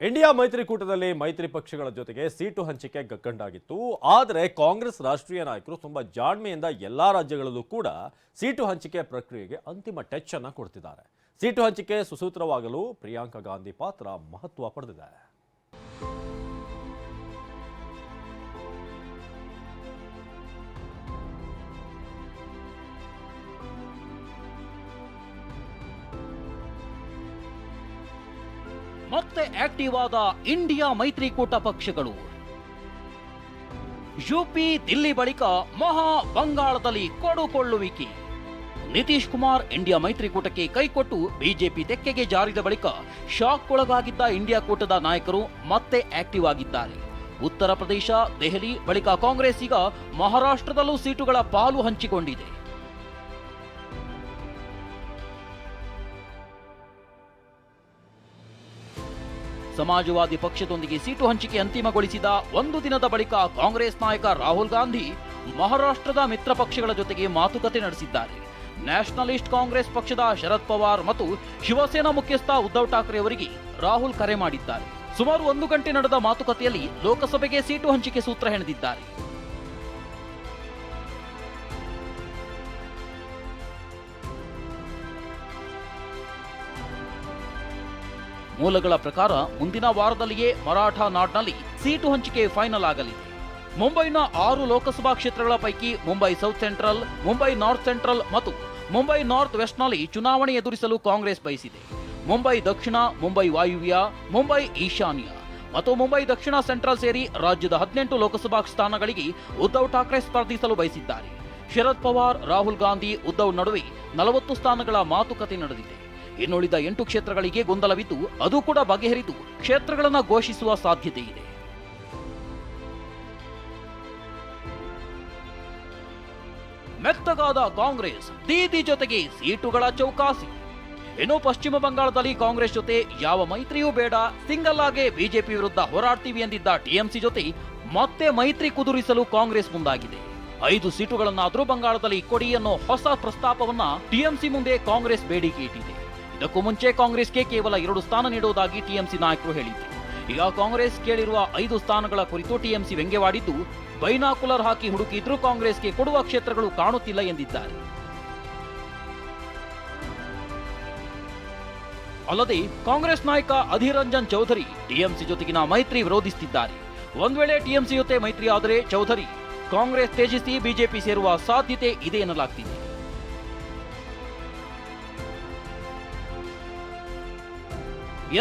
India ಮೈತ್ರಿಕೂಟದಲ್ಲಿ ಮೈತ್ರಿ ಪಕ್ಷಗಳ ಜೊತೆಗೆ ಸೀಟು ಹಂಚಿಕೆ ಗಕ್ಕಂಡಾಗಿತ್ತು ಆದರೆ ಕಾಂಗ್ರೆಸ್ ರಾಷ್ಟ್ರೀಯ ನಾಯಕರು ತುಂಬಾ ಜಾಣ್ಮೆಯಿಂದ ಎಲ್ಲಾ ರಾಜ್ಯಗಳಲ್ಲೂ ಕೂಡ ಸೀಟು ಹಂಚಿಕೆ ಪ್ರಕ್ರಿಯೆಗೆ ಅಂತಿಮ ಟಚ್ ಅನ್ನ ಕೊಡ್ತಿದ್ದಾರೆ. ಸೀಟು ಹಂಚಿಕೆ ಸುಸೂತ್ರವಾಗಲು ಪ್ರಿಯಾಂಕಾ ಗಾಂಧಿ ಪಾತ್ರ ಮಹತ್ವ ಪಡೆದಿದೆ. ಮತ್ತೆ ಆಕ್ಟಿವ್ ಆದ ಇಂಡಿಯಾ ಮೈತ್ರಿಕೂಟ ಪಕ್ಷಗಳು. ಯುಪಿ ದಿಲ್ಲಿ ಬಳಿಕ ಮಹಾ ಬಂಗಾಳದಲ್ಲಿ ಕೊಡುಕೊಳ್ಳುವಿಕೆ ನಿತೀಶ್ ಕುಮಾರ್ ಇಂಡಿಯಾ ಮೈತ್ರಿಕೂಟಕ್ಕೆ ಕೈಕೊಟ್ಟು ಬಿಜೆಪಿ ತೆಕ್ಕೆಗೆ ಜಾರಿದ ಬಳಿಕ ಶಾಕ್ ಒಳಗಾಗಿದ್ದ ಇಂಡಿಯಾ ಕೂಟದ ನಾಯಕರು ಮತ್ತೆ ಆಕ್ಟಿವ್ ಆಗಿದ್ದಾರೆ. ಉತ್ತರ ಪ್ರದೇಶ, ದೆಹಲಿ ಬಳಿಕ ಕಾಂಗ್ರೆಸ್ ಈಗ ಮಹಾರಾಷ್ಟ್ರದಲ್ಲೂ ಸೀಟುಗಳ ಪಾಲು ಹಂಚಿಕೊಂಡಿದೆ. ಸಮಾಜವಾದಿ ಪಕ್ಷದೊಂದಿಗೆ ಸೀಟು ಹಂಚಿಕೆ ಅಂತಿಮಗೊಳಿಸಿದ ಒಂದು ದಿನದ ಬಳಿಕ ಕಾಂಗ್ರೆಸ್ ನಾಯಕ ರಾಹುಲ್ ಗಾಂಧಿ ಮಹಾರಾಷ್ಟ್ರದ ಮಿತ್ರ ಪಕ್ಷಗಳ ಜೊತೆಗೆ ಮಾತುಕತೆ ನಡೆಸಿದ್ದಾರೆ. ನ್ಯಾಷನಲಿಸ್ಟ್ ಕಾಂಗ್ರೆಸ್ ಪಕ್ಷದ ಶರದ್ ಪವಾರ್ ಮತ್ತು ಶಿವಸೇನಾ ಮುಖ್ಯಸ್ಥ ಉದ್ಧವ್ ಠಾಕ್ರೆ ಅವರಿಗೆ ರಾಹುಲ್ ಕರೆ ಮಾಡಿದ್ದಾರೆ. ಸುಮಾರು ಒಂದು ಗಂಟೆ ನಡೆದ ಮಾತುಕತೆಯಲ್ಲಿ ಲೋಕಸಭೆಗೆ ಸೀಟು ಹಂಚಿಕೆ ಸೂತ್ರ ಹೆಣೆದಿದ್ದಾರೆ. ಮೂಲಗಳ ಪ್ರಕಾರ ಮುಂದಿನ ವಾರದಲ್ಲಿಯೇ ಮರಾಠ ನಾಡ್ನಲ್ಲಿ ಸೀಟು ಹಂಚಿಕೆ ಫೈನಲ್ ಆಗಲಿದೆ ಮುಂಬೈನ ಆರು ಲೋಕಸಭಾ ಕ್ಷೇತ್ರಗಳ ಪೈಕಿ Mumbai south central, Mumbai north central ಮತ್ತು ಮುಂಬೈ ನಾರ್ತ್ ವೆಸ್ಟ್ನಲ್ಲಿ ಚುನಾವಣೆ ಎದುರಿಸಲು ಕಾಂಗ್ರೆಸ್ ಬಯಸಿದೆ. ಮುಂಬೈ ದಕ್ಷಿಣ, ಮುಂಬೈ ವಾಯುವ್ಯ, ಮುಂಬೈ ಈಶಾನ್ಯ ಮತ್ತು ಮುಂಬೈ ದಕ್ಷಿಣ ಸೆಂಟ್ರಲ್ ಸೇರಿ ರಾಜ್ಯದ ಹದಿನೆಂಟು ಲೋಕಸಭಾ ಸ್ಥಾನಗಳಿಗೆ ಉದ್ಧವ್ ಠಾಕ್ರೆ ಸ್ಪರ್ಧಿಸಲು ಬಯಸಿದ್ದಾರೆ. ಶರದ್ ಪವಾರ್, ರಾಹುಲ್ ಗಾಂಧಿ, ಉದ್ಧವ್ ನಡುವೆ ನಲವತ್ತು ಸ್ಥಾನಗಳ ಮಾತುಕತೆ ನಡೆದಿದೆ. ಇನ್ನುಳಿದ ಎಂಟು ಕ್ಷೇತ್ರಗಳಿಗೆ ಗೊಂದಲವಿದ್ದು ಅದು ಕೂಡ ಬಗೆಹರಿದು ಕ್ಷೇತ್ರಗಳನ್ನು ಘೋಷಿಸುವ ಸಾಧ್ಯತೆ ಇದೆ. ಮೆತ್ತಗಾದ ಕಾಂಗ್ರೆಸ್ ದೀದಿ ಜೊತೆಗೆ ಸೀಟುಗಳ ಚೌಕಾಸಿ. ಇನ್ನು ಪಶ್ಚಿಮ ಬಂಗಾಳದಲ್ಲಿ ಕಾಂಗ್ರೆಸ್ ಜೊತೆ ಯಾವ ಮೈತ್ರಿಯೂ ಬೇಡ, ಸಿಂಗಲ್ ಆಗೇ ಬಿಜೆಪಿ ವಿರುದ್ಧ ಹೋರಾಡ್ತೀವಿ ಎಂದಿದ್ದ ಟಿಎಂಸಿ ಜೊತೆ ಮತ್ತೆ ಮೈತ್ರಿ ಕುದುರಿಸಲು ಕಾಂಗ್ರೆಸ್ ಮುಂದಾಗಿದೆ. ಐದು ಸೀಟುಗಳನ್ನಾದರೂ ಬಂಗಾಳದಲ್ಲಿ ಕೊಡಿ ಅನ್ನೋ ಹೊಸ ಪ್ರಸ್ತಾಪವನ್ನ ಟಿಎಂಸಿ ಮುಂದೆ ಕಾಂಗ್ರೆಸ್ ಬೇಡಿಕೆ ಇಟ್ಟಿದೆ. ಇದಕ್ಕೂ ಮುಂಚೆ ಕಾಂಗ್ರೆಸ್ಗೆ ಕೇವಲ ಎರಡು ಸ್ಥಾನ ನೀಡುವುದಾಗಿ ಟಿಎಂಸಿ ನಾಯಕರು ಹೇಳಿದ್ರು. ಈಗ ಕಾಂಗ್ರೆಸ್ ಕೇಳಿರುವ ಐದು ಸ್ಥಾನಗಳ ಕುರಿತು ಟಿಎಂಸಿ ವ್ಯಂಗ್ಯವಾಡಿದ್ದು, ಬೈನಾಕುಲರ್ ಹಾಕಿ ಹುಡುಕಿದ್ರೂ ಕಾಂಗ್ರೆಸ್ಗೆ ಕೊಡುವ ಕ್ಷೇತ್ರಗಳು ಕಾಣುತ್ತಿಲ್ಲ ಎಂದಿದ್ದಾರೆ. ಅಲ್ಲದೆ ಕಾಂಗ್ರೆಸ್ ನಾಯಕ ಅಧೀರ್ ರಂಜನ್ ಚೌಧರಿ ಟಿಎಂಸಿ ಜೊತೆಗಿನ ಮೈತ್ರಿ ವಿರೋಧಿಸುತ್ತಿದ್ದಾರೆ ಒಂದ್ ವೇಳೆ ಟಿಎಂಸಿ ಜೊತೆ ಮೈತ್ರಿ ಆದರೆ ಚೌಧರಿ ಕಾಂಗ್ರೆಸ್ ತ್ಯಜಿಸಿ ಬಿಜೆಪಿ ಸೇರುವ ಸಾಧ್ಯತೆ ಇದೆ ಎನ್ನಲಾಗ್ತಿದೆ.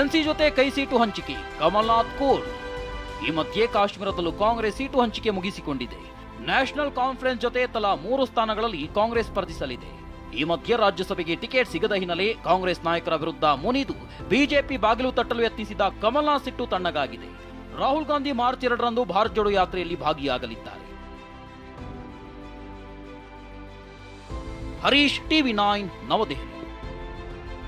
ಎನ್ಸಿ ಜೊತೆ ಕೈ ಸೀಟು ಹಂಚಿಕೆ, ಕಮಲ್ನಾಥ್ ಕೋರ್ ಈ ಮಧ್ಯೆ ಕಾಶ್ಮೀರದಲ್ಲೂ ಕಾಂಗ್ರೆಸ್ ಸೀಟು ಹಂಚಿಕೆ ಮುಗಿಸಿಕೊಂಡಿದೆ. ನ್ಯಾಷನಲ್ ಕಾನ್ಫರೆನ್ಸ್ ಜೊತೆ ತಲಾ ಮೂರು ಸ್ಥಾನಗಳಲ್ಲಿ ಕಾಂಗ್ರೆಸ್ ಸ್ಪರ್ಧಿಸಲಿದೆ. ಈ ಮಧ್ಯೆ ರಾಜ್ಯಸಭೆಗೆ ಟಿಕೆಟ್ ಸಿಗದ ಹಿನ್ನೆಲೆ ಕಾಂಗ್ರೆಸ್ ನಾಯಕರ ವಿರುದ್ಧ ಮುನಿದು ಬಿಜೆಪಿ ಬಾಗಿಲು ತಟ್ಟಲು ಯತ್ನಿಸಿದ ಕಮಲ್ನಾಥ್ ಸಿಟ್ಟು ತಣ್ಣಗಾಗಿದೆ. ರಾಹುಲ್ ಗಾಂಧಿ ಮಾರ್ಚ್ ಎರಡರಂದು ಭಾರತ್ ಜೋಡೋ ಯಾತ್ರೆಯಲ್ಲಿ ಭಾಗಿಯಾಗಲಿದ್ದಾರೆ. Harish TV nine Navadehali.